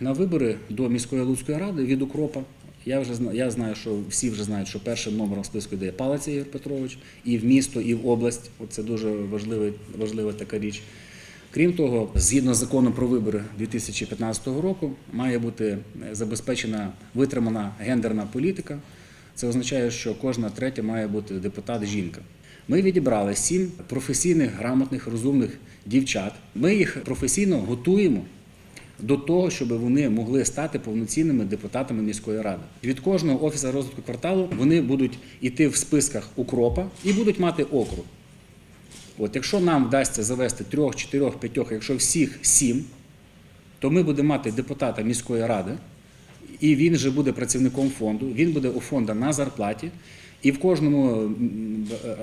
На вибори до міської Луцької ради від укропа. Я вже я знаю, що всі вже знають, що першим номером списку йде Палець Ігор Петрович і в місто, і в область. Це дуже важлива, важлива така річ. Крім того, згідно з законом про вибори 2015 року, має бути е, забезпечена витримана гендерна політика. Це означає, що кожна третя має бути депутат жінка. Ми відібрали сім професійних, грамотних, розумних дівчат. Ми їх професійно готуємо до того, щоб вони могли стати повноцінними депутатами міської ради. Від кожного офісу розвитку кварталу вони будуть йти в списках укропа і будуть мати округ. От якщо нам вдасться завести трьох, чотирьох, п'ятьох, якщо всіх сім, то ми будемо мати депутата міської ради, і він же буде працівником фонду, він буде у фонда на зарплаті. І в кожному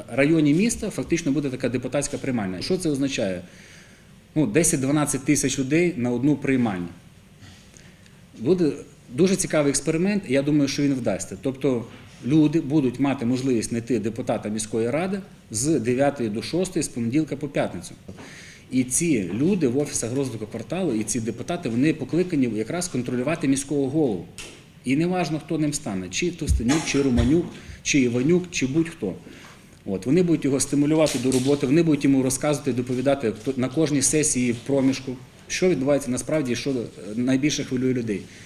районі міста фактично буде така депутатська приймальня. Що це означає? Ну, 10-12 тисяч людей на одну приймальню. Буде дуже цікавий експеримент, і я думаю, що він вдасться. Тобто люди будуть мати можливість знайти депутата міської ради з 9 до 6, з понеділка по п'ятницю. І ці люди в офісах розвитку кварталу, і ці депутати, вони покликані якраз контролювати міського голову. І не важно, хто ним стане, чи Товстенюк, чи Романюк, чи Іванюк, чи будь-хто. От, вони будуть його стимулювати до роботи, вони будуть йому розказувати, доповідати на кожній сесії проміжку, що відбувається насправді, що найбільше хвилює людей.